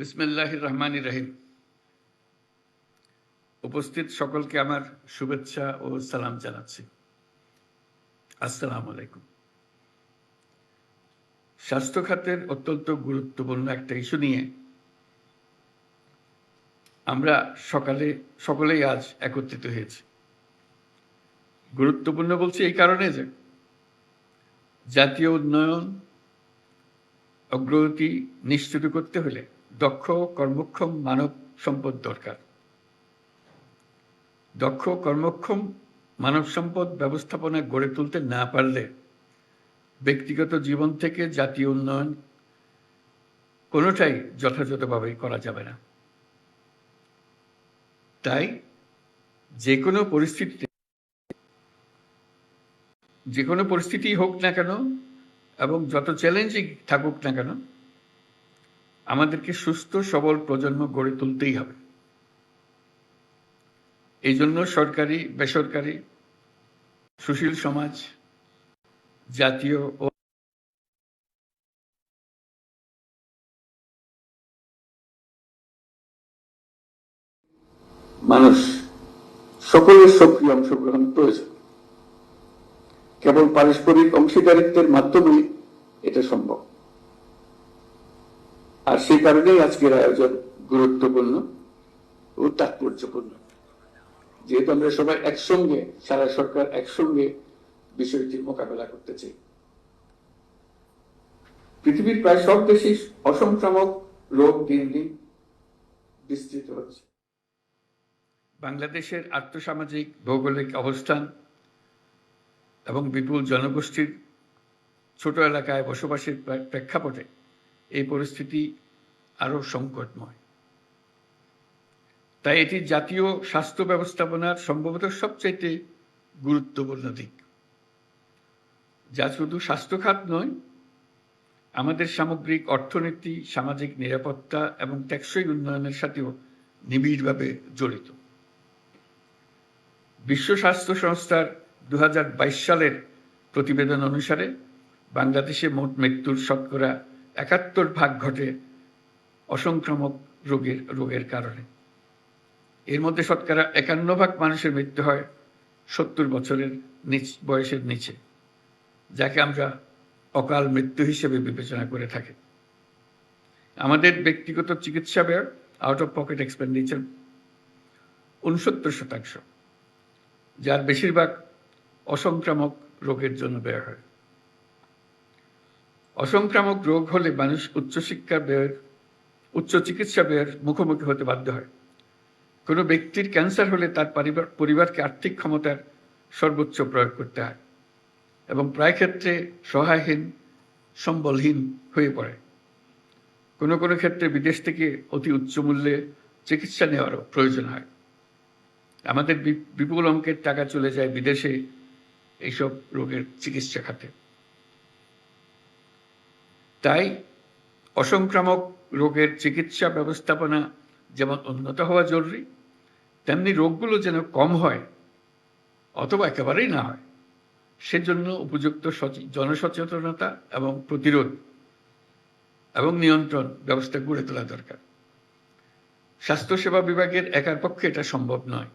বিসমিল্লাহ রহমান রহিম। উপস্থিত সকলকে আমার শুভেচ্ছা ও সালাম জানাচ্ছি। আসসালাম আলাইকুম স্বাস্থ্য খাতের অত্যন্ত গুরুত্বপূর্ণ একটা ইস্যু নিয়ে আমরা সকালে, সকলেই আজ একত্রিত হয়েছি। গুরুত্বপূর্ণ বলছি এই কারণে যে জাতীয় উন্নয়ন, অগ্রগতি নিশ্চিত করতে হলে দক্ষ, কর্মক্ষম, মানব সম্পদ দরকার। দক্ষ, কর্মক্ষম, মানব সম্পদ ব্যবস্থাপনা গড়ে তুলতে না পারলে ব্যক্তিগত জীবন থেকে জাতীয় উন্নয়ন কোনোটাই যথাযথভাবে করা যাবে না। তাই যে কোনো পরিস্থিতিতে যে কোনো পরিস্থিতি হোক না কেন এবং যত চ্যালেঞ্জিং থাকুক না কেন আমাদেরকে সুস্থ, সবল প্রজন্ম গড়ে তুলতেই হবে। এই জন্য সরকারি, বেসরকারি, সুশীল সমাজ, জাতীয় ও মানুষ সকলের সক্রিয় অংশগ্রহণ প্রয়োজন। কেবল পারস্পরিক অংশীদারিত্বের মাধ্যমেই এটা সম্ভব। আর সেই কারণেই আজকের আয়োজন গুরুত্বপূর্ণ ও তাৎপর্যপূর্ণ। যেহেতু আমরা সবাই একসঙ্গে, সারা সরকার একসঙ্গে বিষয়টির মোকাবেলা করতে চাই। পৃথিবীর প্রায় সব দেশেই অসংক্রামক রোগ দিন দিন বিস্তৃত হচ্ছে। বাংলাদেশের আর্থসামাজিক, ভৌগোলিক অবস্থান এবং বিপুল জনগোষ্ঠীর ছোট এলাকায় বসবাসের প্রেক্ষাপটে এই পরিস্থিতি আরও সংকটময়। তাই এটি জাতীয় স্বাস্থ্য ব্যবস্থাপনার সম্ভবত সবচাইতে গুরুত্বপূর্ণ দিক। যা শুধু স্বাস্থ্য খাত নয়, আমাদের সামগ্রিক অর্থনীতি, সামাজিক নিরাপত্তা এবং টেকসই উন্নয়নের সাথেও নিবিড়ভাবে জড়িত। বিশ্ব স্বাস্থ্য সংস্থার দু হাজার বাইশ সালের প্রতিবেদন অনুসারে বাংলাদেশে মোট মৃত্যুর শতকরা একাত্তর ভাগ ঘটে অসংক্রামক রোগের রোগের কারণে। এর মধ্যে শতকরা একান্ন ভাগ মানুষের মৃত্যু হয় সত্তর বছরের নিচ, বয়সের নিচে, যাকে আমরা অকাল মৃত্যু হিসেবে বিবেচনা করে থাকি। আমাদের ব্যক্তিগত চিকিৎসা ব্যয় আউট অফ পকেট এক্সপেন্ডিচার উনসত্তর শতাংশ, যার বেশিরভাগ অসংক্রামক রোগের জন্য ব্যয় হয়। অসংক্রামক রোগ হলে মানুষ উচ্চশিক্ষা ব্যয়ের উচ্চ চিকিৎসা ব্যয়ের মুখোমুখি হতে বাধ্য হয়। কোনো ব্যক্তির ক্যান্সার হলে তার পরিবার, পরিবারকে আর্থিক ক্ষমতার সর্বোচ্চ প্রয়োগ করতে হয় এবং প্রায় ক্ষেত্রে সহায়হীন, সম্বলহীন হয়ে পড়ে। কোনো কোনো ক্ষেত্রে বিদেশ থেকে অতি উচ্চ মূল্যে চিকিৎসা নেওয়ারও প্রয়োজন হয়। আমাদের বিপুল অঙ্কের টাকা চলে যায় বিদেশে এইসব রোগের চিকিৎসা খাতে। তাই অসংক্রামক রোগের চিকিৎসা ব্যবস্থাপনা যেমন উন্নত হওয়া জরুরি, তেমনি রোগগুলো যেন কম হয় অথবা একেবারেই না হয়, সেজন্য উপযুক্ত জনসচেতনতা এবং প্রতিরোধ এবং নিয়ন্ত্রণ ব্যবস্থা গড়ে তোলা দরকার। স্বাস্থ্যসেবা বিভাগের একার পক্ষে এটা সম্ভব নয়।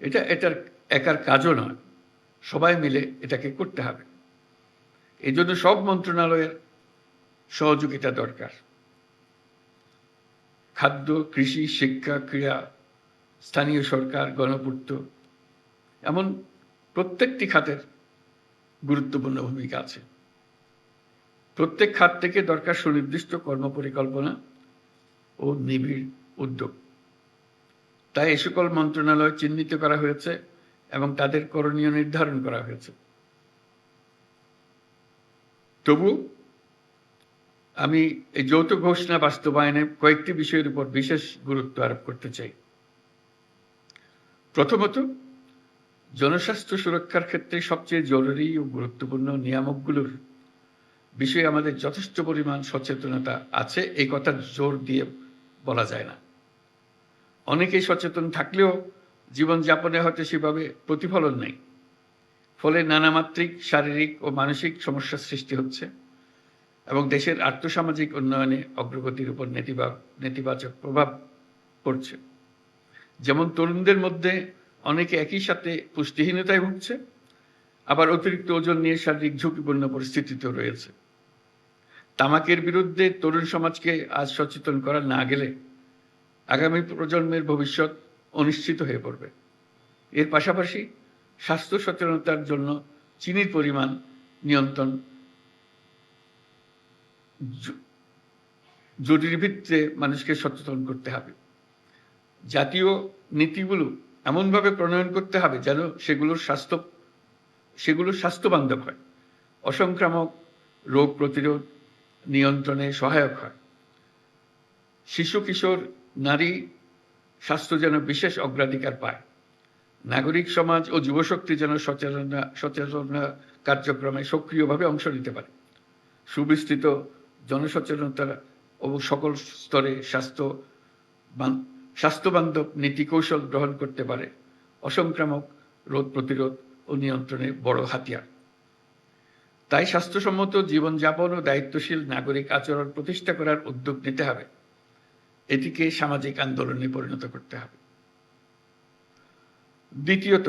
এটা এটার একার কাজও নয়। সবাই মিলে এটাকে করতে হবে। এই জন্য সব মন্ত্রণালয়ের সহযোগিতা দরকার। খাদ্য, কৃষি, শিক্ষা, ক্রীড়া, স্থানীয় সরকার, গণপূর্ত, এমন প্রত্যেকটি খাতের গুরুত্বপূর্ণ ভূমিকা আছে। প্রত্যেক খাত থেকে দরকার সুনির্দিষ্ট কর্মপরিকল্পনা ও নিবিড় উদ্যোগ। তাই এ সকল মন্ত্রণালয় চিহ্নিত করা হয়েছে এবং তাদের করণীয় নির্ধারণ করা হয়েছে। তবু আমি এই যৌথ ঘোষণা বাস্তবায়নে কয়েকটি বিষয়ের উপর বিশেষ গুরুত্ব আরোপ করতে চাই। প্রথমত, জনস্বাস্থ্য সুরক্ষার ক্ষেত্রে সবচেয়ে জরুরি ও গুরুত্বপূর্ণ নিয়ামকগুলোর বিষয়ে আমাদের যথেষ্ট পরিমাণ সচেতনতা আছে, এই কথা জোর দিয়ে বলা যায় না। অনেকেই সচেতন থাকলেও জীবনযাপনে হয়তো সেভাবে প্রতিফলন নেই। ফলে নানামাত্রিক শারীরিক ও মানসিক সমস্যার সৃষ্টি হচ্ছে এবং দেশের আর্থসামাজিক উন্নয়নে অগ্রগতির উপর নেতিবা- নেতিবাচক প্রভাব পড়ছে। যেমন তরুণদের মধ্যে অনেকে একই সাথে পুষ্টিহীনতায় ভুগছে, আবার অতিরিক্ত ওজন নিয়ে শারীরিক ঝুঁকিপূর্ণ পরিস্থিতিতেও রয়েছে। তামাকের বিরুদ্ধে তরুণ সমাজকে আজ সচেতন করা না গেলে আগামী প্রজন্মের ভবিষ্যৎ অনিশ্চিত হয়ে পড়বে। এর পাশাপাশি স্বাস্থ্য সচেতনতার জন্য চিনির পরিমাণ নিয়ন্ত্রণ জরুরি ভিত্তিতে মানুষকে সচেতন করতে হবে। জাতীয় নীতিগুলো এমনভাবে প্রণয়ন করতে হবে যেন সেগুলোর স্বাস্থ্য সেগুলো স্বাস্থ্য বান্ধব হয়। অসংক্রামক রোগ প্রতিরোধ নিয়ন্ত্রণে সহায়ক হয়। শিশু, কিশোর, নারী স্বাস্থ্য যেন বিশেষ অগ্রাধিকার পায়। নাগরিক সমাজ ও যুবশক্তি যেন সচেতনা সচেতনতা কার্যক্রমে সক্রিয়ভাবে অংশ নিতে পারে। সুবিস্তৃত জনসচেতনতা ও সকল স্তরে স্বাস্থ্য স্বাস্থ্যবান্ধব নীতি কৌশল গ্রহণ করতে পারে। অসংক্রামক রোগ প্রতিরোধ ও নিয়ন্ত্রণে বড় হাতিয়ার। তাই স্বাস্থ্যসম্মত জীবনযাপন ও দায়িত্বশীল নাগরিক আচরণ প্রতিষ্ঠা করার উদ্যোগ নিতে হবে। এটিকে সামাজিক আন্দোলনে পরিণত করতে হবে। দ্বিতীয়ত,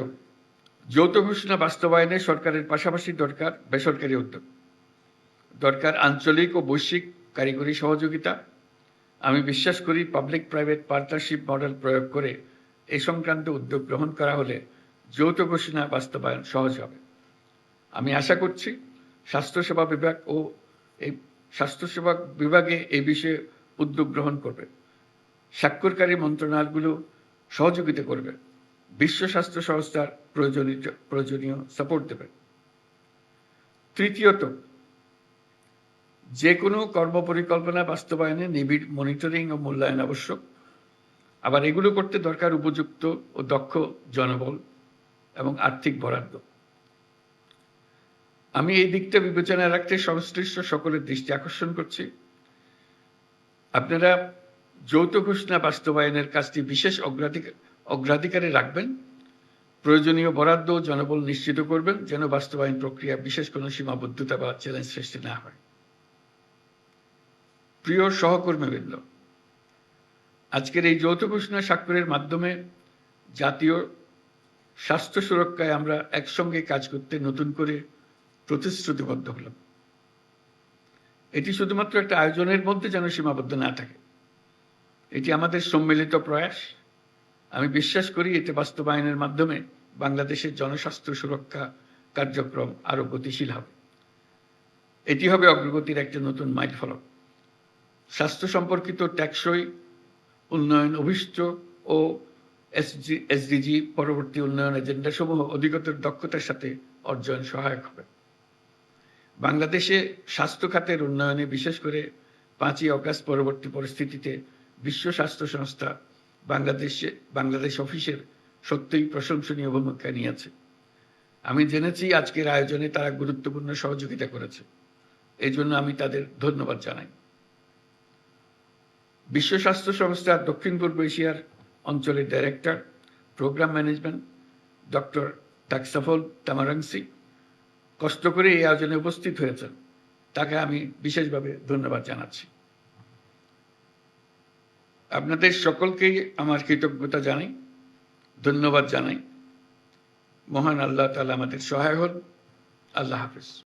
যৌথ ঘোষণা বাস্তবায়নে সরকারের পাশাপাশি দরকার বেসরকারি উদ্যোগ। দরকার আঞ্চলিক ও বৈশ্বিক কারিগরি সহযোগিতা। আমি বিশ্বাস করি পাবলিক প্রাইভেট পার্টনারশিপ মডেল প্রয়োগ করে এ সংক্রান্ত উদ্যোগ গ্রহণ করা হলে যৌথ ঘোষণা বাস্তবায়ন সহজ হবে। আমি আশা করছি স্বাস্থ্যসেবা বিভাগ ও এই স্বাস্থ্যসেবা বিভাগে এই বিষয়ে উদ্যোগ গ্রহণ করবে। স্বাক্ষরকারী মন্ত্রণালয়গুলো সহযোগিতা করবে। বিশ্ব স্বাস্থ্য সংস্থার প্রয়োজনীয় প্রয়োজনীয় সাপোর্ট দেবে। তৃতীয়ত যে কোনো কর্মপরিকল্পনা বাস্তবায়নে নিবিড় মনিটরিং ও মূল্যায়ন আবশ্যক। আবার এগুলো করতে দরকার উপযুক্ত ও দক্ষ জনবল এবং আর্থিক বরাদ্দ। আমি এই দিকটা বিবেচনায় রাখতে সংশ্লিষ্ট সকলের দৃষ্টি আকর্ষণ করছি। আপনারা যৌথ ঘোষণা বাস্তবায়নের কাজটি বিশেষ অগ্রাধিকার অগ্রাধিকারে রাখবেন, প্রয়োজনীয় বরাদ্দ জনবল নিশ্চিত করবেন যেন বাস্তবায়ন প্রক্রিয়া বিশেষ কোনো সীমাবদ্ধতা বা চ্যালেঞ্জ সৃষ্টি না হয়। প্রিয় সহকর্মীবৃন্দ, আজকের এই যৌথ ঘোষণা স্বাক্ষরের মাধ্যমে জাতীয় স্বাস্থ্য সুরক্ষায় আমরা একসঙ্গে কাজ করতে নতুন করে প্রতিশ্রুতিবদ্ধ হলাম। এটি শুধুমাত্র একটা আয়োজনের মধ্যে যেন সীমাবদ্ধ না থাকে, এটি আমাদের সম্মিলিত প্রয়াস। আমি বিশ্বাস করি এতে বাস্তবায়নের মাধ্যমে বাংলাদেশের জনস্বাস্থ্য সুরক্ষা কার্যক্রম আরও গতিশীল হবে। এটি হবে অগ্রগতির একটা নতুন মাইল ফলক। স্বাস্থ্য সম্পর্কিত টেকসই উন্নয়ন অভিষ্ট ও এসজি, এসডিজি পরবর্তী উন্নয়ন এজেন্ডা সমূহ অধিকতর দক্ষতার সাথে অর্জন সহায়ক হবে। বাংলাদেশে স্বাস্থ্য খাতের উন্নয়নে বিশেষ করে পাঁচই অগাস্ট পরবর্তী পরিস্থিতিতে বিশ্ব স্বাস্থ্য সংস্থা বাংলাদেশে, বাংলাদেশ অফিসের সত্যিই প্রশংসনীয় ভূমিকা নিয়েছে। আমি জেনেছি আজকের আয়োজনে তারা গুরুত্বপূর্ণ সহযোগিতা করেছে। এই জন্য আমি তাদের ধন্যবাদ জানাই। বিশ্ব স্বাস্থ্য সংস্থার দক্ষিণ পূর্ব এশিয়ার অঞ্চলের ডাইরেক্টর প্রোগ্রাম ম্যানেজমেন্ট ডক্টর টাকসাফল তামারাংসি কষ্ট করে এই আয়োজনে উপস্থিত হয়েছেন। তাকে আমি বিশেষভাবে ধন্যবাদ জানাচ্ছি। আপনাদের সকলকেই আমার কৃতজ্ঞতা জানাই, ধন্যবাদ জানাই। মহান আল্লাহ তালা আমাদের সহায় হন। আল্লাহ হাফিজ।